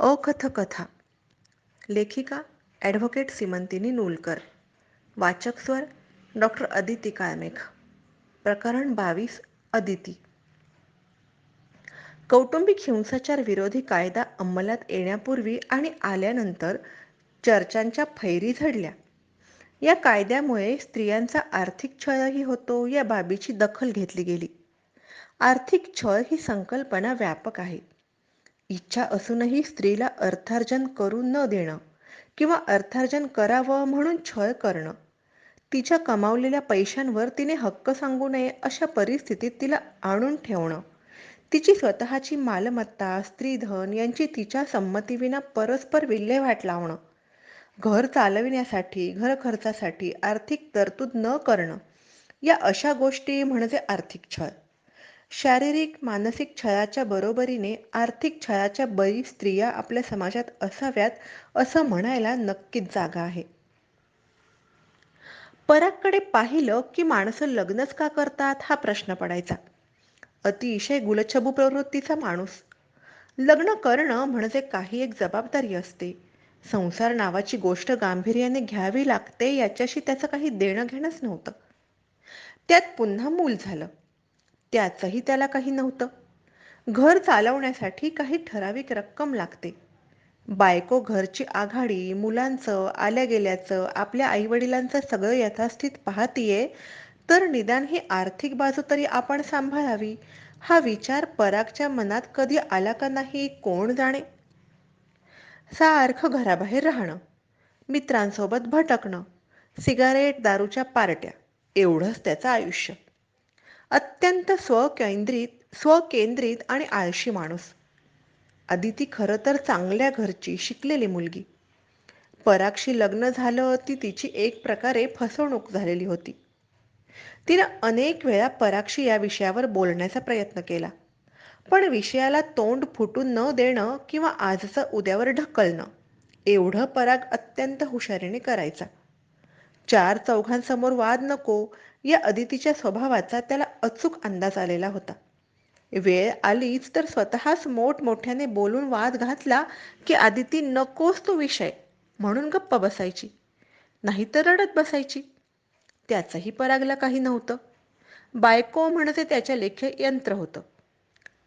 अकथकथा. लेखिका ॲडव्होकेट सिमंतिनी नूलकर. वाचक स्वर डॉक्टर अदिती काळमेघ. प्रकरण बावीस अदिती. कौटुंबिक हिंसाचार विरोधी कायदा अंमलात येण्यापूर्वी आणि आल्यानंतर चर्चांच्या फैरी झडल्या. या कायद्यामुळे स्त्रियांचा आर्थिक छळही होतो या बाबीची दखल घेतली गेली. आर्थिक छळ ही संकल्पना व्यापक आहे. इच्छा असूनही स्त्रीला अर्थार्जन करू न देणं किंवा अर्थार्जन करावं म्हणून छळ करणं. तिच्या कमावलेल्या पैशांवर तिने हक्क सांगू नये अशा परिस्थितीत तिला आणून ठेवणं. तिची स्वतःची मालमत्ता स्त्रीधन यांची तिच्या संमतीविना परस्पर विल्हेवाट लावणं. घर चालविण्यासाठी घर खर्चासाठी आर्थिक तरतूद न करणं या अशा गोष्टी म्हणजे आर्थिक छळ. शारीरिक मानसिक छळाच्या बरोबरीने आर्थिक छळाच्या बळी स्त्रिया आपल्या समाजात असाव्यात असं म्हणायला नक्कीच जागा आहे. पराकडे पाहिलं की माणसं लग्नच का करतात हा प्रश्न पडायचा. अतिशय गुलछबू प्रवृत्तीचा माणूस. लग्न करणं म्हणजे काही एक जबाबदारी असते. संसार नावाची गोष्ट गांभीर्याने घ्यावी लागते याच्याशी त्याचं काही देणं घेणंच नव्हतं. त्यात पुन्हा मूल झालं. त्याचंही त्याला काही नव्हतं. घर चालवण्यासाठी काही ठराविक रक्कम लागते. बायको घरची आघाडी मुलांचं आल्या गेल्याचं आपल्या आईवडिलांचं सगळं यथास्थित पाहतीये तर निदान ही आर्थिक बाजू तरी आपण सांभाळावी. हा विचार परागच्या मनात कधी आला का नाही कोण जाणे? सारखं घराबाहेर राहणं मित्रांसोबत भटकणं सिगारेट दारूच्या पार्ट्या एवढंच त्याचं आयुष्य. अत्यंत स्वकेंद्रित स्वकेंद्रित आणि आळशी माणूस. अदिती खरं तर चांगल्या घरची शिकलेली मुलगी. परागशी लग्न झालं ती तिची एक प्रकारे फसवणूक झालेली होती. तिनं अनेक वेळा परागशी या विषयावर बोलण्याचा प्रयत्न केला. पण विषयाला तोंड फुटून न देणं किंवा आजचं उद्यावर ढकलणं एवढं पराग अत्यंत हुशारीने करायचा. चार चौघांसमोर वाद नको या अदितीच्या स्वभावाचा त्याला अचूक अंदाज आलेला होता. वेळ आलीच तर स्वतःच मोठमोठ्याने बोलून वाद घातला की आदिती नकोच तो विषय म्हणून गप्प बसायची. नाहीतर रडत बसायची. त्याचंही परागला काही नव्हतं. बायको म्हणजे त्याच्या लेखे यंत्र होतं.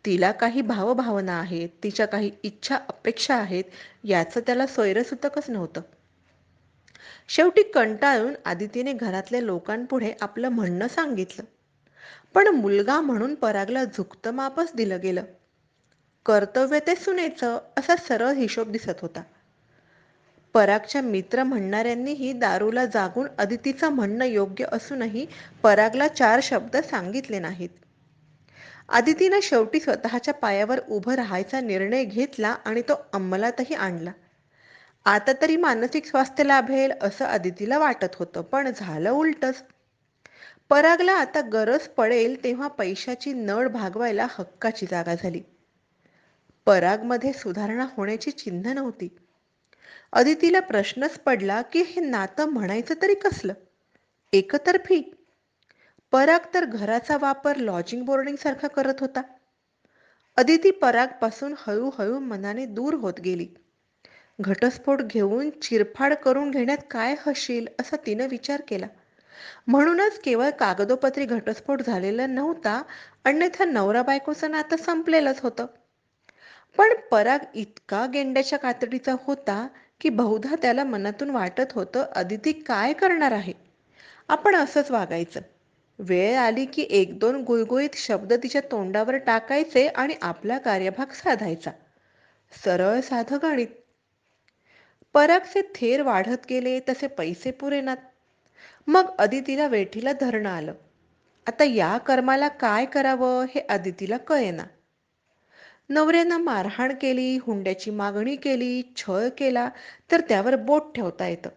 तिला काही भावभावना आहेत तिच्या काही इच्छा अपेक्षा आहेत याचं त्याला सोयरसुतकच नव्हतं. शेवटी कंटाळून आदितीने घरातल्या लोकांपुढे आपलं म्हणणं सांगितलं. पण मुलगा म्हणून परागला झुकतं मापच दिलं गेलं. कर्तव्य ते सुनेचं असा सरळ हिशोब दिसत होता. परागच्या मित्र म्हणणाऱ्यांनीही दारूला जागून अदितीचं म्हणणं योग्य असूनही परागला चार शब्द सांगितले नाहीत. आदितीनं शेवटी स्वतःच्या पायावर उभं राहायचा निर्णय घेतला आणि तो अंमलातही आणला. आता तरी मानसिक स्वास्थ्य लाभेल असं अदितीला वाटत होतं पण झालं उलटच. परागला आता गरज पडेल तेव्हा पैशाची नळ भागवायला हक्काची जागा झाली. परागमध्ये सुधारणा होण्याची चिन्ह नव्हती. अदितीला प्रश्नच पडला की हे नातं म्हणायचं तरी कसलं? एकतर्फी. पराग तर घराचा वापर लॉजिंग बोर्डिंग सारखा करत होता. अदिती परागपासून हळूहळू मनाने दूर होत गेली. घटस्फोट घेऊन चिरफाड करून घेण्यात काय हशील असा तिनं विचार केला. म्हणूनच केवळ कागदोपत्री घटस्फोट झालेला नव्हता अन्यथा नवरा बायकोचं नातं संपलेलंच होतं. पण पराग इतका गेंड्याच्या कातडीचा होता की बहुधा त्याला मनातून वाटत होतं अदिती काय करणार आहे? आपण असंच वागायचं. वेळ आली की एक दोन गुळगुळीत शब्द तिच्या तोंडावर टाकायचे आणि आपला कार्यभाग साधायचा. सरळ साधं गणित. परागचे थेर वाढत गेले तसे पैसे पुरेनात मग अदितीला वेठीला धरणं आलं. आता या कर्माला काय करावं हे अदितीला कळेना. नवऱ्यानं मारहाण केली हुंड्याची मागणी केली छळ केला तर त्यावर बोट ठेवता येतं.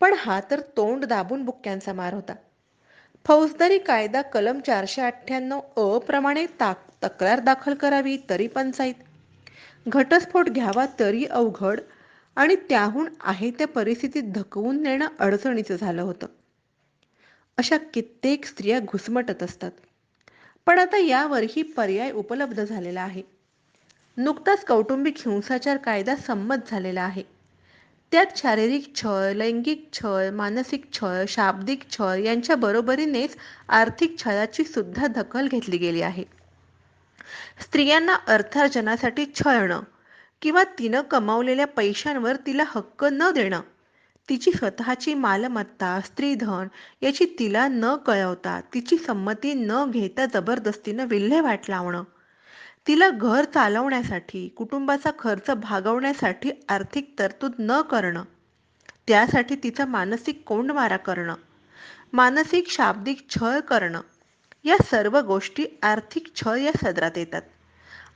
पण हा तर तोंड दाबून बुक्क्यांचा मार होता. फौजदारी कायदा कलम चारशे अठ्ठ्याण्णव अ प्रमाणे ताक तक्रार दाखल करावी तरी पंचायत घटस्फोट घ्यावा तरी अवघड आणि त्याहून आहे त्या परिस्थितीत धकवून नेणं अडचणीचं झालं होतं. अशा कित्येक स्त्रिया घुसमटत असतात. पण आता यावरही पर्याय उपलब्ध झालेला आहे. नुकताच कौटुंबिक हिंसाचार कायदा संमत झालेला आहे. त्यात शारीरिक छळ लैंगिक छळ मानसिक छळ शाब्दिक छळ यांच्या बरोबरीनेच आर्थिक छळाची सुद्धा दखल घेतली गेली आहे. स्त्रियांना अर्थार्जनासाठी छळणं किंवा तिनं कमावलेल्या पैशांवर तिला हक्क न देणं. तिची स्वतःची मालमत्ता स्त्रीधन याची तिला न कळवता तिची संमती न घेता जबरदस्तीनं विल्हेवाट लावणं. तिला घर चालवण्यासाठी कुटुंबाचा खर्च भागवण्यासाठी आर्थिक तरतूद न करणं. त्यासाठी तिचा मानसिक कोंडमारा करणं. मानसिक शाब्दिक छळ करणं. या सर्व गोष्टी आर्थिक छळ या सदरात येतात.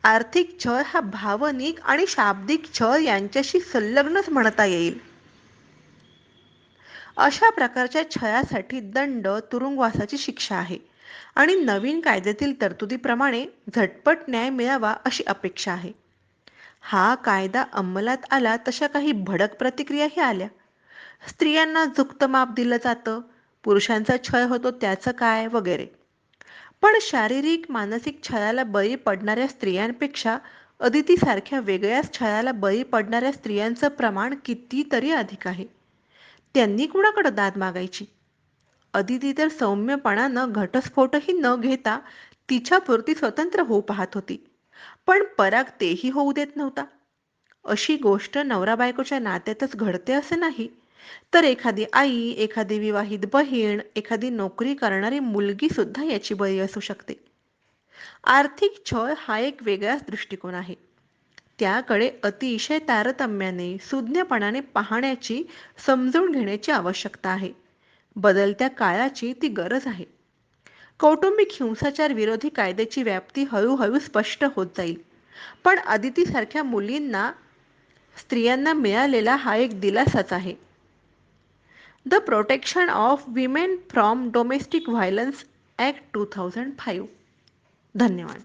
आर्थिक छळ हा भावनिक आणि शाब्दिक छळ यांच्याशी संलग्नच म्हणता येईल. अशा प्रकारच्या छळासाठी दंड तुरुंगवासाची शिक्षा आहे. आणि नवीन कायद्यातील तरतुदीप्रमाणे झटपट न्याय मिळावा अशी अपेक्षा आहे. हा कायदा अंमलात आला तशा काही भडक प्रतिक्रियाही आल्या. स्त्रियांना झुक्त माप दिलं जातं पुरुषांचा छळ होतो त्याचं काय वगैरे. पण शारीरिक मानसिक छळाला बळी पडणाऱ्या स्त्रियांपेक्षा अदितीसारख्या वेगळ्याच छळाला बळी पडणाऱ्या स्त्रियांचं प्रमाण कितीतरी अधिक आहे. त्यांनी कुणाकडे दाद मागायची? अदिती तर सौम्यपणानं घटस्फोटही न घेता तिच्यापुरती स्वतंत्र होऊ पाहत होती. पण पराग तेही होऊ देत नव्हता. अशी गोष्ट नवरा बायकोच्या नात्यातच घडते असं नाही. तर एखादी आई एखादी विवाहित बहीण एखादी नोकरी करणारी मुलगी सुद्धा याची बळी असू शकते. आर्थिक छळ हा एक वेगळाच दृष्टिकोन आहे. त्याकडे अतिशय तारतम्याने सुज्ञपणाने पाहण्याची समजून घेण्याची आवश्यकता आहे. बदलत्या काळाची ती गरज आहे. कौटुंबिक हिंसाचार विरोधी कायद्याची व्याप्ती हळूहळू स्पष्ट होत जाईल. पण अदितीसारख्या मुलींना स्त्रियांना मिळालेला हा एक दिलासाच आहे. the protection of women from domestic violence act two thousand five धन्यवाद